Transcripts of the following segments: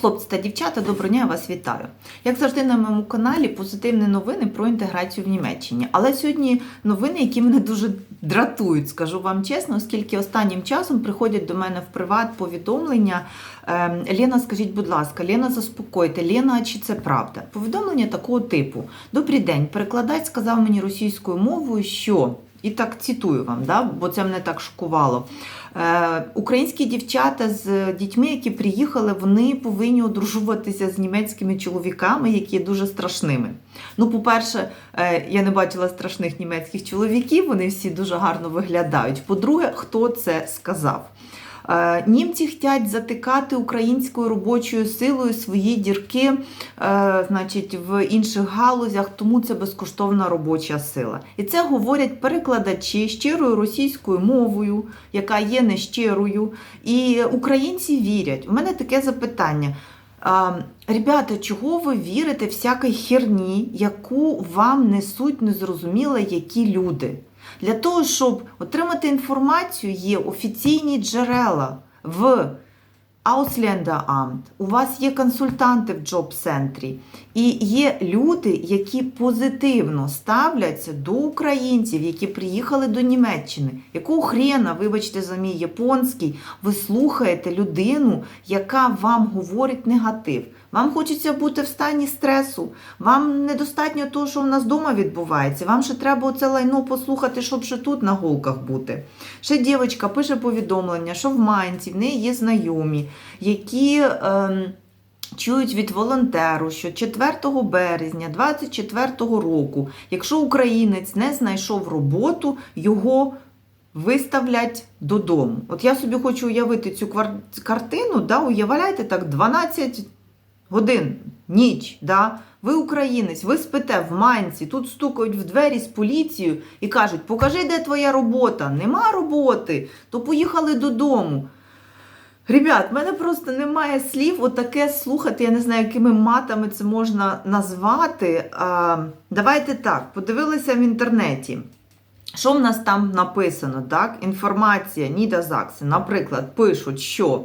Хлопці та дівчата, доброго дня, я вас вітаю. Як завжди на моєму каналі позитивні новини про інтеграцію в Німеччині. Але сьогодні новини, які мене дуже дратують, скажу вам чесно, оскільки останнім часом приходять до мене в приват повідомлення. ем, Лена, скажіть, будь ласка, Лена, заспокойте, Лена, чи це правда? Повідомлення такого типу: Добрий день, перекладач сказав мені російською мовою, що. І так цитую вам, да? бо це мене так шокувало. Е, українські дівчата з дітьми, які приїхали, вони повинні одружуватися з німецькими чоловіками, які є дуже страшними. Ну, по-перше, е, я не бачила страшних німецьких чоловіків, вони всі дуже гарно виглядають. По-друге, хто це сказав? Е, Німці хочуть затикати українською робочою силою свої дірки е, значить, в інших галузях, тому це безкоштовна робоча сила. І це говорять перекладачі щирою російською мовою, яка є нещирою. І українці вірять. У мене таке запитання. А, Ребята, чого ви вірите всякій херні, яку вам несуть незрозуміло які люди? Для того, щоб отримати інформацію, є офіційні джерела в Ausländeramt, у вас є консультанти в джоб-центрі, і є люди, які позитивно ставляться до українців, які приїхали до Німеччини. Якого хрена, вибачте за мій японський, ви слухаєте людину, яка вам говорить негатив. Вам хочеться бути в стані стресу, вам недостатньо того, що в нас вдома відбувається. Вам ще треба оце лайно послухати, щоб ще тут на голках бути. Ще дівчинка пише повідомлення, що в Майнці в неї є знайомі, які. Ем, Чують від волонтеру, що 4 березня 2024 року, якщо українець не знайшов роботу, його виставлять додому. От я собі хочу уявити цю картину, да, уявляєте так, 12 годин, ніч, да? ви українець, ви спите в Майнці, тут стукають в двері з поліцією і кажуть, покажи, де твоя робота. Нема роботи, то поїхали додому. Ребят, в мене просто немає слів отаке слухати, я не знаю, якими матами це можна назвати. А, давайте так, подивилися в інтернеті. Що в нас там написано? Так? Інформація Ніда Закси, наприклад, пишуть, що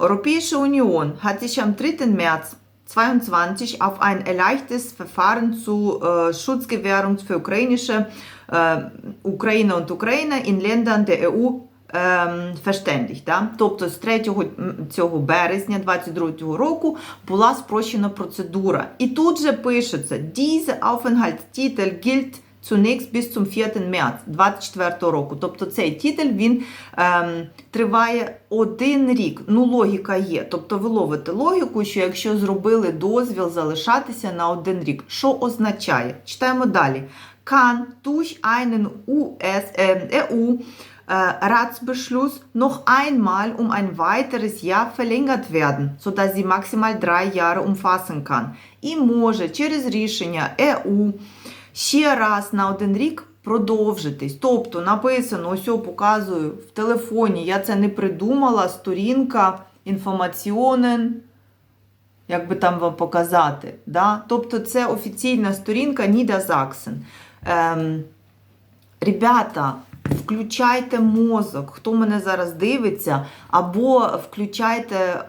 Europäische Union hat sich am 3. März 22 auf ein erleichtertes Verfahren zur äh, Schutzgewährung für ukrainische äh, Ukraine und Ukraine in Ländern der EU ем, verständigt. Да? Тобто з 3 цього березня 22 року була спрощена процедура. І тут же пишеться, diese Aufenthaltstitel gilt zunächst bis zum 4 März 24 року. Тобто цей тітель він ем, триває один рік. Ну, логіка є. Тобто ви ловите логіку, що якщо зробили дозвіл залишатися на один рік, що означає? Читаємо далі. Kann durch einen US, äh, EU Ratsbeschluss noch einmal um ein weiteres Jahr verlängert werden, sodass sie maximal drei Jahre umfassen kann. І може через рішення ЕУ ще раз на один рік продовжитись. Тобто написано, ось показую в телефоні, я це не придумала, сторінка інформаціонен, як би там вам показати. Да? Тобто це офіційна сторінка Ніда Заксен. Ем, Ребята, включайте мозок, хто мене зараз дивиться, або включайте е,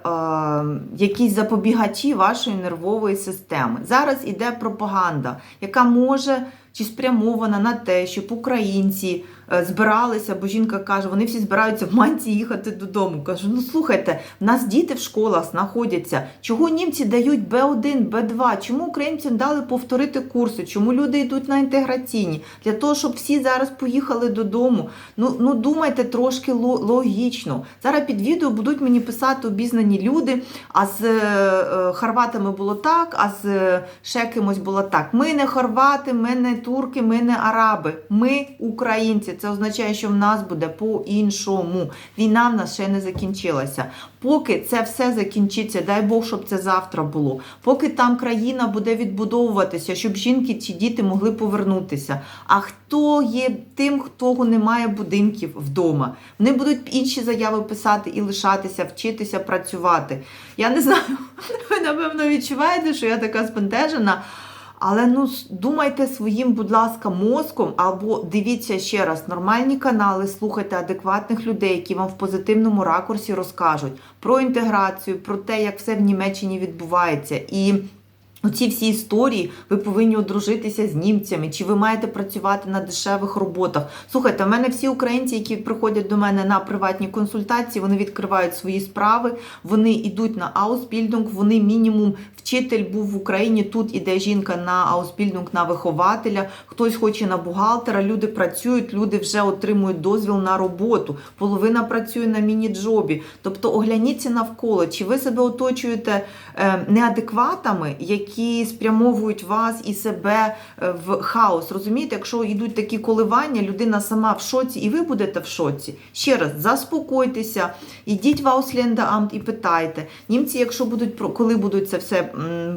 якісь запобігачі вашої нервової системи. Зараз іде пропаганда, яка може чи спрямована на те, щоб українці збиралися, бо жінка каже, вони всі збираються в манці їхати додому. Кажу, ну слухайте, в нас діти в школах знаходяться. Чого німці дають Б1, Б2? Чому українцям дали повторити курси? Чому люди йдуть на інтеграційні? Для того, щоб всі зараз поїхали додому. Ну, ну думайте трошки логічно. Зараз під відео будуть мені писати обізнані люди, а з е, е, хорватами було так, а з е, ще кимось було так. Ми не хорвати, ми не турки, ми не араби. Ми українці. Це означає, що в нас буде по-іншому. Війна в нас ще не закінчилася. Поки це все закінчиться, дай Бог, щоб це завтра було. Поки там країна буде відбудовуватися, щоб жінки чи діти могли повернутися. А хто є тим, хто не має будинків вдома? Вони будуть інші заяви писати і лишатися, вчитися працювати. Я не знаю, ви напевно відчуваєте, що я така збентежена. Але ну думайте своїм, будь ласка, мозком, або дивіться ще раз нормальні канали, слухайте адекватних людей, які вам в позитивному ракурсі розкажуть про інтеграцію, про те, як все в Німеччині відбувається. І Оці всі історії, ви повинні одружитися з німцями, чи ви маєте працювати на дешевих роботах. Слухайте, в мене всі українці, які приходять до мене на приватні консультації, вони відкривають свої справи, вони йдуть на аусбільдинг, вони мінімум вчитель був в Україні. Тут іде жінка на аусбільдинг, на вихователя, хтось хоче на бухгалтера. Люди працюють, люди вже отримують дозвіл на роботу. Половина працює на міні-джобі. Тобто огляніться навколо, чи ви себе оточуєте е, неадекватами, які спрямовують вас і себе е, в хаос. Розумієте, якщо йдуть такі коливання, людина сама в шоці, і ви будете в шоці. Ще раз заспокойтеся, ідіть в Ауслендеамт і питайте. Німці, якщо будуть коли будуть це все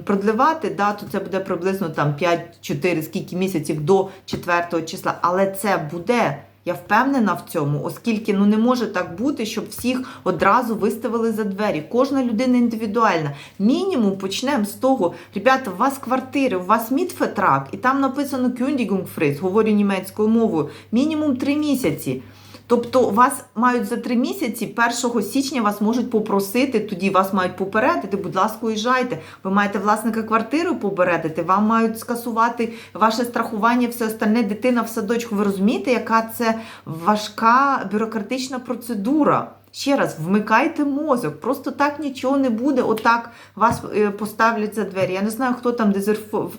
продлевати, да, то це буде приблизно там 5-4 скільки місяців до 4 числа. Але це буде. Я впевнена в цьому, оскільки ну не може так бути, щоб всіх одразу виставили за двері. Кожна людина індивідуальна. Мінімум почнемо з того, ребята, у вас квартири, у вас мідфетрак, і там написано Kündigungsfrist, говорю німецькою мовою, мінімум три місяці. Тобто вас мають за три місяці, 1 січня вас можуть попросити, тоді вас мають попередити, будь ласка, уїжджайте. Ви маєте власника квартири попередити, вам мають скасувати ваше страхування, все остальне, дитина в садочку. Ви розумієте, яка це важка бюрократична процедура? Ще раз, вмикайте мозок, просто так нічого не буде. Отак вас е, поставлять за двері. Я не знаю, хто там дезерфо.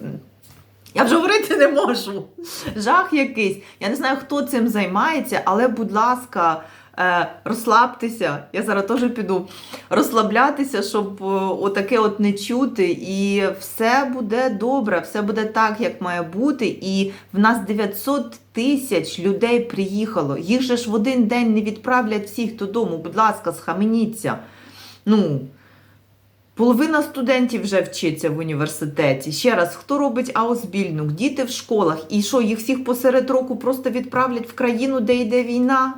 Я вже говорити не можу. Жах якийсь. Я не знаю, хто цим займається, але, будь ласка, е, розслабтеся. Я зараз теж піду розслаблятися, щоб е, отаке от не чути. І все буде добре, все буде так, як має бути. І в нас 900 тисяч людей приїхало. Їх же ж в один день не відправлять всіх додому. Будь ласка, схаменіться. Ну, Половина студентів вже вчиться в університеті. Ще раз, хто робить аусбільнук, діти в школах, і що їх всіх посеред року просто відправлять в країну, де йде війна?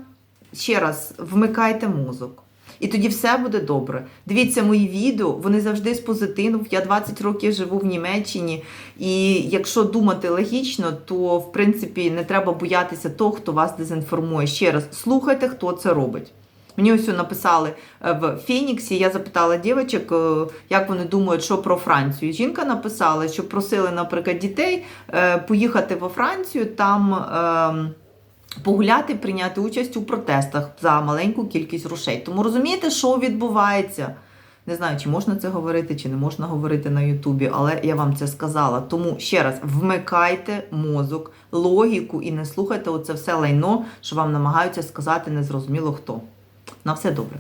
Ще раз, вмикайте мозок. І тоді все буде добре. Дивіться мої відео, вони завжди з позитиву. Я 20 років живу в Німеччині, і якщо думати логічно, то в принципі не треба боятися того, хто вас дезінформує. Ще раз, слухайте, хто це робить. Мені ось написали е, в Фініксі. Я запитала дівчаток, е, як вони думають, що про Францію. Жінка написала, що просили, наприклад, дітей е, поїхати во Францію там. ем, Погуляти, прийняти участь у протестах за маленьку кількість грошей. Тому розумієте, що відбувається? Не знаю, чи можна це говорити, чи не можна говорити на Ютубі, але я вам це сказала. Тому ще раз вмикайте мозок, логіку і не слухайте оце все лайно, що вам намагаються сказати незрозуміло хто. На все добре.